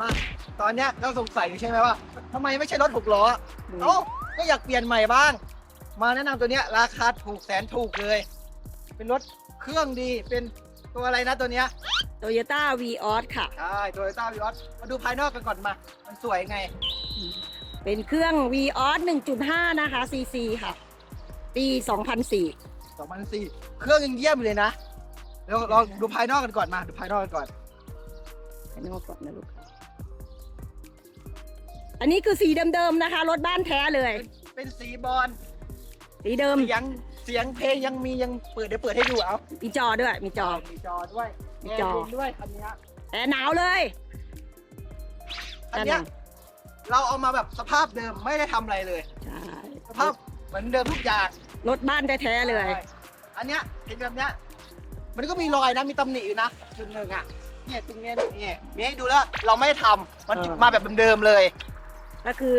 มาตอนเนี้ยเราสงสัยอยู่ใช่ไหมว่าทำไมไม่ใช่รถหกล้อเอ้าก็อยากเปลี่ยนใหม่บ้าง มาแนะนำตัวเนี้ยราคาถูกแสนถูกเลย เป็นรถเครื่องดีเป็นตัวอะไรนะตัวเนี้ยโตโยต้าวีออสค่ะ ใช่โตโยต้าวีออสมาดูภายนอกกันก่อนมา มันสวยไง เป็นเครื่อง v ีออส1.5 นะคะ cc ค่ะ ปี 2004 2004เครื่องยังเยี่ยมอยู่เลยนะเราลองดูภายนอกกันก่อนมา ดูภายนอกกันก่อนภายนอกก่อนนะลูก อันนี้คือสีเดิมๆนะคะ รถบ้านแท้เลย เป็นสีบอลสีเดิมเสียงเสียงเพลงยังมียังเปิดเดี๋ยวเปิดให้ดูเอา มีจอด้วย มีจอ มีจอด้วยมีจอ แร์เย็นด้วยคันเนี้ยแต่หนาวเลยอันเนี้ยเราเอามาแบบสภาพเดิมไม่ได้ทำอะไรเลย ใช่ สภาพเหมือนเดิมทุกอย่างรถบ้านแท้ๆเลยใช่อันเนี้ยเห็นแบบเนี้ย มันก็มีรอยนะมีตำหนิอยู่นะจุดหนึ่งอะเนี่ยตรงเนี้ยเนี่ยมีให้ดูแล้วเราไม่ได้ทำมันเออ มาแบบเดิมๆเลย ก็คือ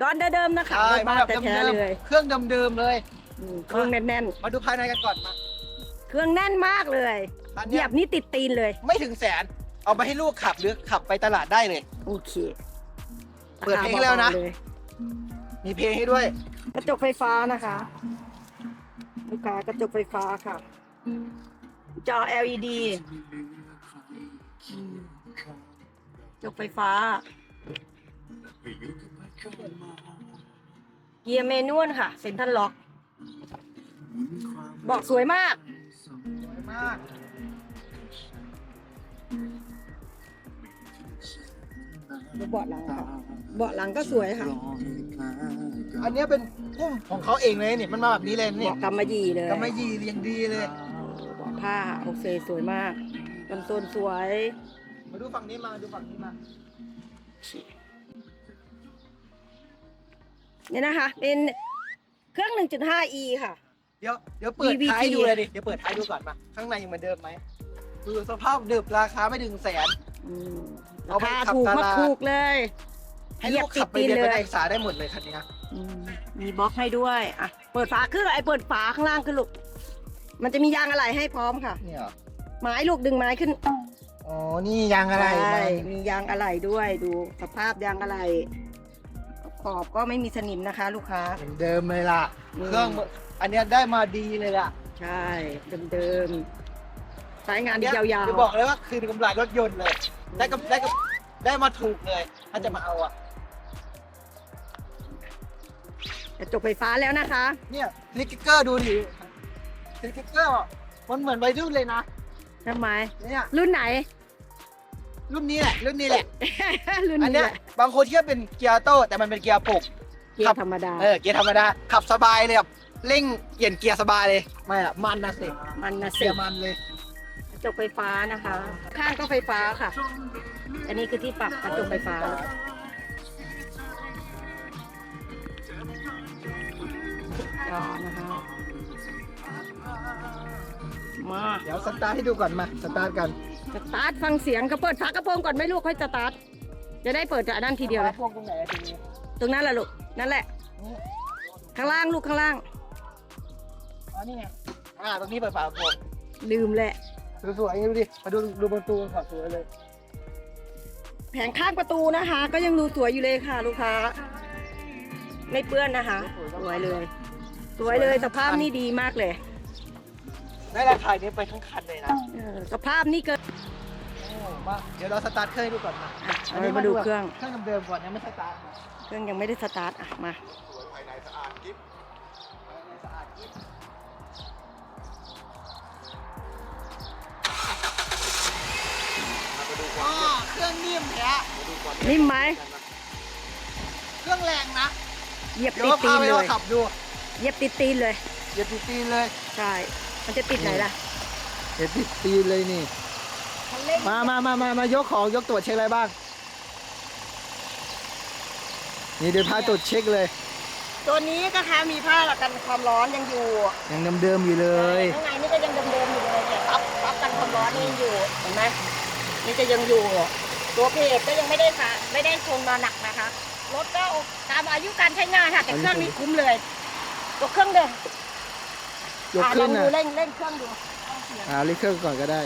ดอนเดิมๆนะคะใช่รถมาบ้านแบบแท้เดิมๆเลยๆเครื่องเดิมๆเลย อืมเครื่องแน่นมาดูภายในกันก่อนมาๆ เครื่องแน่นมากเลยอันเหเนี้ยียยบนี่ติดตีนเลย ไม่ถึงแสน เอาไปให้ลูกขับหรือขับไปตลาดได้เลย โอเคเปิดเพลงแล้วนะ ราคาเบาๆเยมีเพลงให้ด้วย กระจกไฟฟ้านะคะลูกค้ากระจกไฟฟ้าค่ะ จอ LED กระจกไฟฟ้า เกียร์เมนวลค่ะ เซ็นทรัลล็อก บอกสวยมาก สวยมากดูเบาะหลังค่ะเบาะหลังก็สวยค่ะ อันเนี้ยเป็นพุ่มของเขาเองเลยเนี่ยมันมาแบบนี้เลยเนี่ยเบาะกำมะหยี่เลยกำมะหยี่เรียงดีเลยเบาะผ้าโอเคสวยมากลำโซนสวย มาดูฝั่งนี้มาดูฝั่งนี้มา เนี่ยนะคะ เป็นเครื่อง 1.5e ค่ะ เดี๋ยวเดี๋ยวเปิด DVT ท้ายดูเลยดิ เดี๋ยวเปิดท้ายดูก่อนมาข้างในยังเหมือนเดิมไหมดูสภาพเดิมราคาไม่ถึงแสน อืมเอาราไปคาขับถูกตมาลาด ถูกเลยให้เหยียลูบกขับไปติดเรียนตีนไปเลยศึกษาได้หมดเลยคันนี้อืมมีบล็อกให้ด้วยอะเปิดฝาขึ้นไอ้เปิดฝาข้างล่างขึ้นลูกมันจะมียางอะไรให้พร้อมค่ะ เนี่ยเหรอไม้ลูกดึงไม้ขึ้น อ๋อ นี่ยางอะไรใช่มามียางอะไรด้วยดูสภาพยางอะไร ขอบก็ไม่มีสนิมนะคะ ลูกค้า เหมือนเดิมเลยล่ะ อืม เครื่องอันเนี้ยได้มาดีเลยล่ะใช่เดิมๆใช้งานเนี้ยาวจะบอกเลยว่าคืนกำไรรถยนต์เลย ได้กำได้กำได้มาถูกเลย ถ้าจะมาเอาอะ ๆกระจกไฟฟ้าแล้วนะคะ เนี่ยสติ๊กเกอร์ดูดิสติ๊กเกอร์มันเหมือนวัยรุ่นเลยนะ ทำไม เนี่ยรุ่นไหน รุ่นนี้แหละ รุ่นนี้แหละ รุ่นอันนี้เนี้ยแหละบางคนเทียบเป็นเกียร์ออโต้แต่มันเป็นเกียร์ปกเกียครับ ร์ธรรมดา เออเกียร์ธรรมดาขับสบายเลยแบบเร่งเปลี่ยนเกียร์สบายเลยไม่อะมันนะสิมันนะเกีสิยร์มันเลย กระจกไฟฟ้านะคะ ข้างก็ไฟฟ้าค่ะ อันนี้คือที่ปรับกระจกไฟฟ้า จอนะคะ มา เดี๋ยวสตาร์ทให้ดูก่อนมาสตาร์ทกัน สตาร์ทฟังเสียงก็เปิดฝากระโปรงก่อนไหม่ลูกค่อยสตาร์ทจะได้เปิดจากอันนั้นทีเดียวเลย พวงตรงไหนอะทีนี้ตรงนั้นแหละลูก นั่นแหละ ข้างล่างลูกข้างล่าง อ๋อนี่ไงอ่าตรงนี้เปิดฝากระโปรงลืมแหละ สวยๆอย่างนี้ดูดิมาดูดูประตูขอสวยเลยแผงข้างประตูนะคะ ก็ยังดูสวยอยู่เลยค่ะ ลูกค้า ไม่เปื้อนนะคะ สวยเลย สวยเลยสภาพนี่ดีมากเลย ได้ราคานี้ไปทั้งคันเลยนะเออสภาพนี่เกินโอ้มาเดี๋ยวเราสตาร์ทเครื่องให้ดูก่อนมาอะเรามาดูเครื่อง เครื่องเดิมๆก่อนยังไม่สตาร์ทนะเครื่องยังไม่ได้สตาร์ทอะมาภายในสะอาดกิ๊บภายในสะอาดกิ๊บอ๋อเครื่องนิ่มแท้นิ่มไหม เครื่องแรงนะเหยียบเดี๋ยวติดเราตีพานไปเลเรายขับดูเหยียบติดตีนเลยเหยียบติดตีนเลย ใช่ มันจะติดไหนล่ะเหยียบติดตีนเลยนี่คันเร่งมามามามามายกของยกตรวจเช็คอะไรบ้าง นี่เดี๋ยวพาตรวจเช็คเลยตัวนี้ก็ค่ะมีผ้ากันความร้อนยังอยู่ยังเดิมๆอยู่เลยข้างในนี่ก็ยังเดิมๆอยู่เลยเนี่ยปั๊บปั๊บกันความร้อนนี่ยังอยู่เห็นไหมนี่จะยังอยู่ ตัวเพจก็ยังไม่ได้ค่ะไม่ได้ชนมาหนักนะคะรถก็ตามอายุการใช้งานค่ะแต่เครื่องนี้คุ้มเลยตัวเครื่องเดิม ยกขึ้นนะเร่งเร่งเครื่องดูอ่าเร่งเครื่องก่อนก็ได้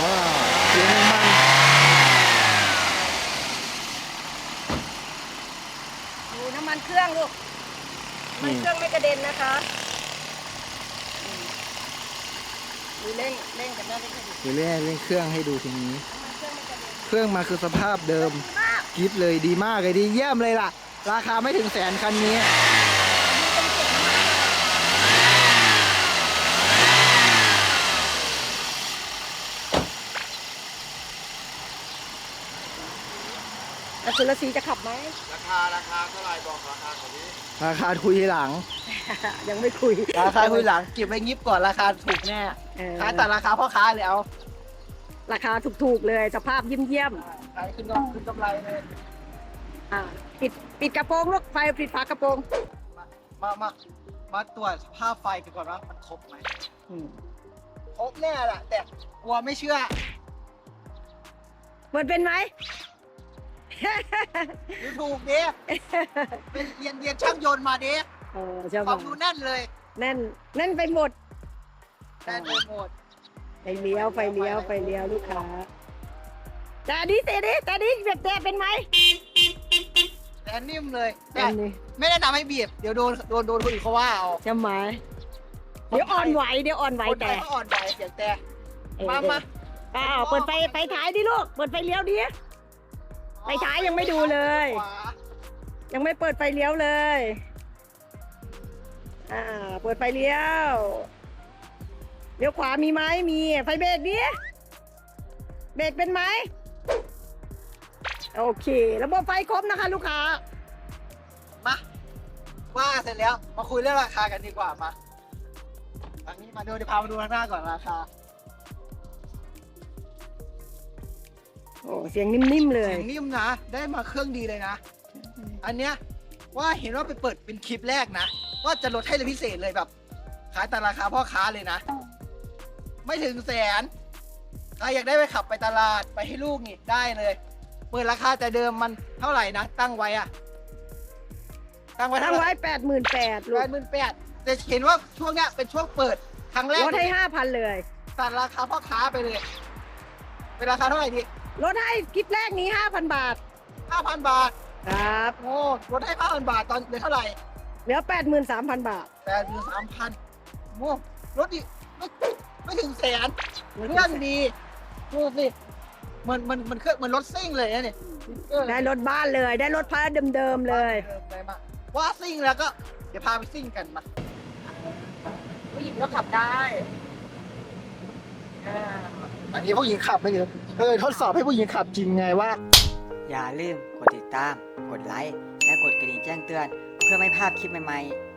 ว้าวเสียงมันดูน้ำมันเครื่องลูกมันเครื่องไม่กระเด็นนะคะดูเร่งเร่งกันได้เร่งเร่งเร่งเครื่องให้ดูทีนี้ เครื่องมาคือสภาพเดิม กกิฟเลยดีมากเลยดีเยี่ยมเลยล่ะ ราคาไม่ถึงแสนคันนี้เป็นเสียงมากแล้วสุรศรีจะขับไหม ราคาราคาเท่าไหร่บอกราคาของนี้ราคาคุยทีหลัง ยังไม่คุย ราคาคุยหลังเก็บไว้งิบก่อนราคาถูกแน่เออ ขายแต่ราคาพ่อค้าเลยเอา ราคาถูกๆเลย สภาพเยี่ยม ขายขึ้นก็ขึ้นกำไรเลยๆอ่าปิดปิดกระโปรงลูกไฟปิดฝากระโปรงมา มามาตรวจสภาพไฟกันก่อนว่ามันครบไหมอืมครบแน่แหละแต่กลัวไม่เชื่อเปิดเป็นไหม ดูถูกเด้เป็นเรียนเรียนช่างยนต์มาเด้เออใช่คไหมวามรู้แน่นเลยแน่นแน่นไปหมด แน่นไปหมดไฟเลี้ยวไฟเลี้ยวไฟเลี้ยวลูกค้า แต่อันนี้เตดิแต่อันนี้แบบแต่เป็นไหมแต่นิ่มเลยแต่อันนี้ไม่แนะนำให้บีบ เดี๋ยวโดนโดนโดนคนอื่นเขาว่าเอาใช่ไหมเดี๋ยวอ่อนไหวเดี๋ยวอ่อนไหวคนไทแต่ยก็อ่อนไหวเสียงแต่เออมามาอ้าวเปิดไฟไฟท้ายดิลูก เปิดไฟเลี้ยวดิไฟท้ายยังไม่ดูเลย ขวายังไม่เปิดไฟเลี้ยวเลย อ่า เปิดไฟเลี้ยว เลี้ยวขวามีไหมมี ไฟเบรกดิ เบรกเป็นไหม โอเคระบบไฟครบนะคะ ลูกค้า มาว่าเสร็จแล้ว มาคุยเรื่องราคากันดีกว่ามาทางนี้มาดูเดี๋ยวพามาดูข้างหน้าก่อนราคาโอ้เสียงนิ่มๆเลยเสียงนิ่มนะ ได้มาเครื่องดีเลยนะ อันเนี้ยว่าเห็นว่าไปเปิดเป็นคลิปแรกนะ ว่าจะลดให้เลยพิเศษเลยแบบ ขายแต่ราคาพ่อค้าเลยนะ ไม่ถึงแสนใครอยากได้ไปขับไปตลาดไปให้ลูกนี่ได้เลยเปิดราคาแต่เดิมมันเท่าไหร่นะ ตั้งไว้อะตั้งไว้ตั้เท่างไหร่ไว้แปดหมื่นแปดลูแปกดหมื่นแปดแต่เห็นว่าช่วงเนี้ยเป็นช่วงเปิดครั้งแรกลดให้ห้าพันเลย ตัดราคาพ่อค้าไปเลย เป็นราคาเท่าไหร่ดีลดให้คลิปแรกนี้ห้าพันบาท ห้าพันบาท ครับ โอ้ลดให้ห้าพันบาทตอนเป็นเท่าไหร่เหลือแปดหมื่นสามพันบาทแปดหมื่นสามพันโอ้รถดิไม่ไม่ถึงแสนเครื่องดีดูสิ มันมันมันเครื่องมันรถซิ่งเลยนะเนี่ยเออได้รถบ้านเลย ได้รถพาเดิมๆเลยเดิมเลยมาว่าซิ่งแล้วก็เดี๋ยวพาไปซิ่งกันมาผู้หญิงก็ขับได้อ่าอันนี้ผู้หญิงขับไม่เยอะเออทดสอบให้ผู้หญิงขับจริงไงว่า อย่าลืมกดติดตาม กดไลค์ และกดกระดิ่งแจ้งเตือน เพื่อไม่พลาดคลิปใหม่ๆ